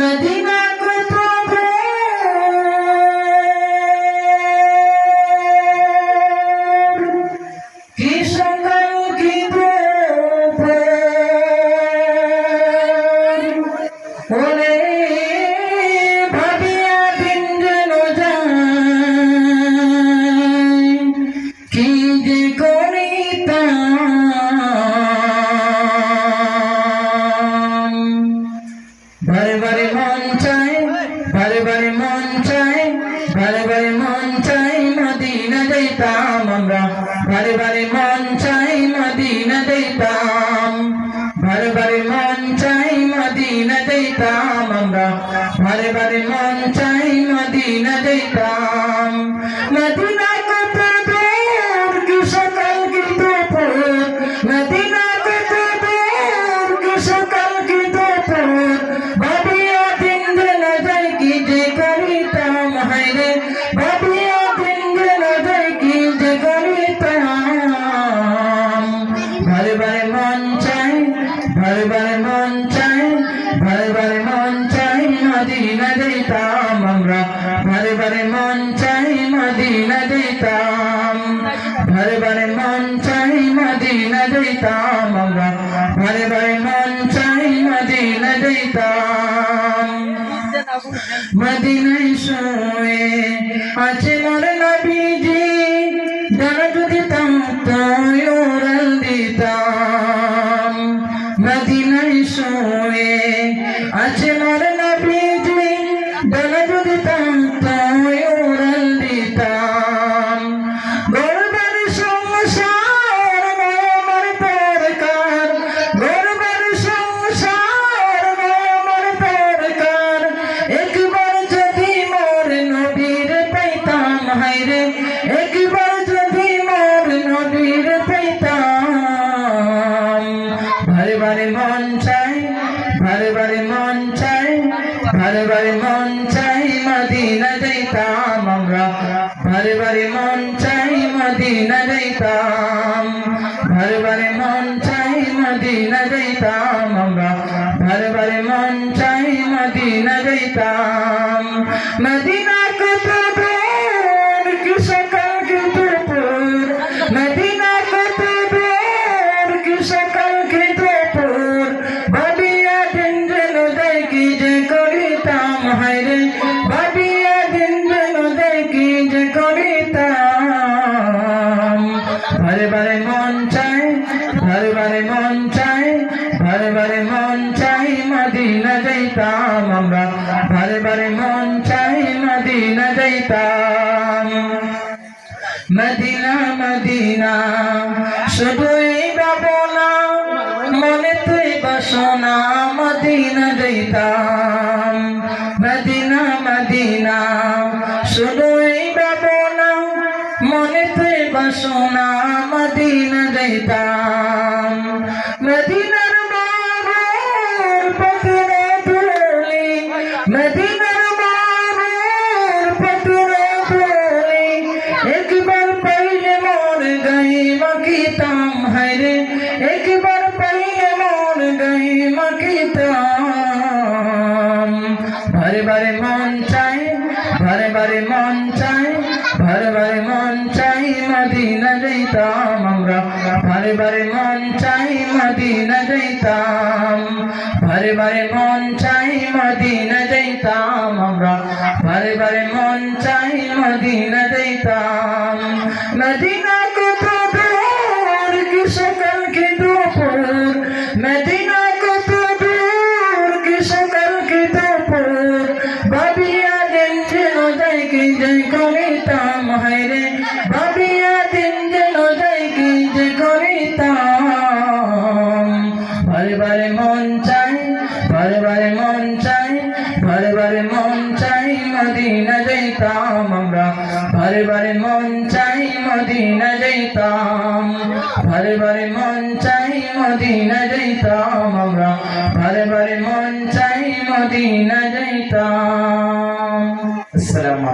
Medina Medina যাইতাম আমরা বারে বারে মন চাই মদিনা যাইতাম বারে বারে মন চাই মদিনা যাইতাম আমরা বারে বারে মন চাই মদিনা যাইতাম মদিনা কত দূর কি সকাল কি দুপুর মদিনা কত দূর কি সকাল কি দুপুর ভাবিয়া দিন যেন যাই কি যে করিতাম হাইরে ভাবিয়া বারে বারে মন চাই বারে বারে মন চাই মদিনা দিতাম আমরা বারে বারে মন চাই মদিনা দিতাম বারে বারে মন চাই মদিনা দিতাম আমরা বারে বারে মন চাই মদিনা দিতাম মদিনায় শুয়ে আছে ভারে ভারে মন চাই মদিনা যাইতাম আমরা ভারে ভারে মন চাই মদিনা যাইতাম ভারে ভারে মন চাই মদিনা যাইতাম আমরা ভারে ভারে মন চাই মদিনা যাইতাম মদিনা বারে মন চাই বারে বারে মন চাই মদিনা যাইতাম আমরা বারে বারে মন চাই মদিনা যাইতাম মদিনা মদিনা শুধুই ভাবনা মনে তুই বাসনা মদিনা যাইতাম মদিনা মদিনা শুধুই মনে বাসনা মদিনা যাইতাম। মদিনার বাবুর পথরে তুলি মদিনার বাবুর পথরে তুলি একবার পাইলে মোর গাই মাকিতাম হায়রে একবার পাইলে মোর গাই মাকিতাম বারে বারে মন চাই বারে বারে মন চাই বারে বারে মন চাই মদিনা যাইতাম আমরা। বারে বারে মন চাই মদিনা যাইতাম। বারে বারে মন চাই মদিনা যাইতাম আমরা। বারে বারে মন চাই মদিনা যাইতাম। মদিনা বারে মন চাই মদিনা যাইতাম আমরা। বারে বারে মন চাই মদিনা যাইতাম বারে বারে মন চাই মদিনা যাইতাম আমরা। বারে বারে মন চাই মদিনা যাইতাম আসসালামু